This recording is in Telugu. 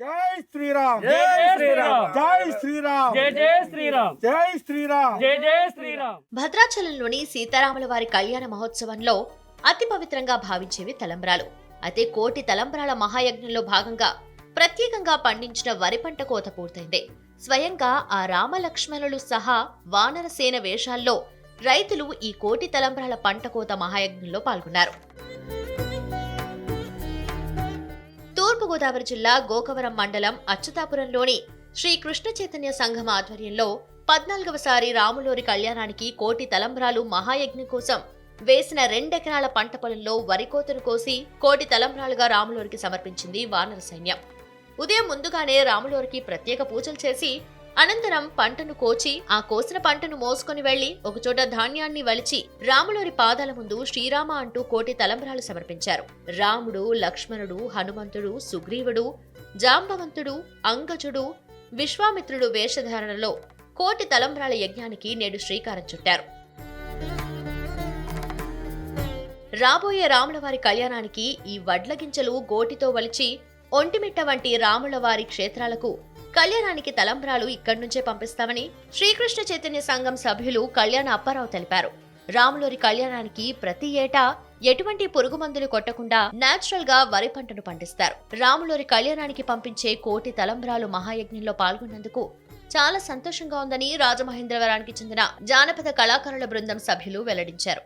జై శ్రీరామ్. జై శ్రీరామ్. జై శ్రీరామ్. జై జై శ్రీరామ్. జై శ్రీరామ్. జై జై శ్రీరామ్. భద్రాచలంలోని సీతారాముల వారి కళ్యాణ మహోత్సవంలో అతి పవిత్రంగా భావించేవి తలంబ్రాలు. అయితే కోటి తలంబ్రాల మహాయజ్ఞంలో భాగంగా ప్రత్యేకంగా పండించిన వరి పంట కోత పూర్తయింది. స్వయంగా ఆ రామలక్ష్మణులు సహా వానరసేన వేషాల్లో రైతులు ఈ కోటి తలంబ్రాల పంట కోత మహాయజ్ఞంలో పాల్గొన్నారు. తూర్పుగోదావరి జిల్లా గోకవరం మండలం అచ్యుతాపురంలోని శ్రీ కృష్ణ చైతన్య సంఘం ఆధ్వర్యంలో పద్నాలుగవసారి రాములోరి కళ్యాణానికి కోటి తలంబ్రాలు మహాయజ్ఞం కోసం వేసిన రెండెకరాల పంట పొలంలో వరి కోతను కోసి కోటి తలంబ్రాలుగా రాములోరికి సమర్పించింది వానర సైన్యం. ఉదయం ముందుగానే రాములోరికి ప్రత్యేక పూజలు చేసి అనంతరం పంటను కోచి ఆ కోసిన పంటను మోసుకొని వెళ్ళి ఒకచోట ధాన్యాన్ని వలిచి రాములోని పాదాల ముందు శ్రీరామ అంటూ కోటి తలంబ్రాలు సమర్పించారు. రాముడు లక్ష్మణుడు హనుమంతుడు సుగ్రీవుడు జాంబవంతుడు అంగజుడు విశ్వామిత్రుడు వేషధారణలో కోటి తలంబ్రాల యజ్ఞానికి నేడు శ్రీకారం చుట్టారు. రాబోయే రాములవారి కళ్యాణానికి ఈ వడ్ల గింజలు గోటితో వలిచి ఒంటిమిట్ట వంటి రాములవారి క్షేత్రాలకు కళ్యాణానికి తలంబ్రాలు ఇక్కడి నుంచే పంపిస్తామని శ్రీకృష్ణ చైతన్య సంఘం సభ్యులు కళ్యాణ అప్పారావు తెలిపారు. రాములూరి కళ్యాణానికి ప్రతి ఏటా ఎటువంటి పురుగు మందులు కొట్టకుండా నేచురల్గా వరి పంటను పండిస్తారు. రాములూరి కళ్యాణానికి పంపించే కోటి తలంబ్రాలు మహాయజ్ఞంలో పాల్గొన్నందుకు చాలా సంతోషంగా ఉందని రాజమహేంద్రవరానికి చెందిన జానపద కళాకారుల బృందం సభ్యులు వెల్లడించారు.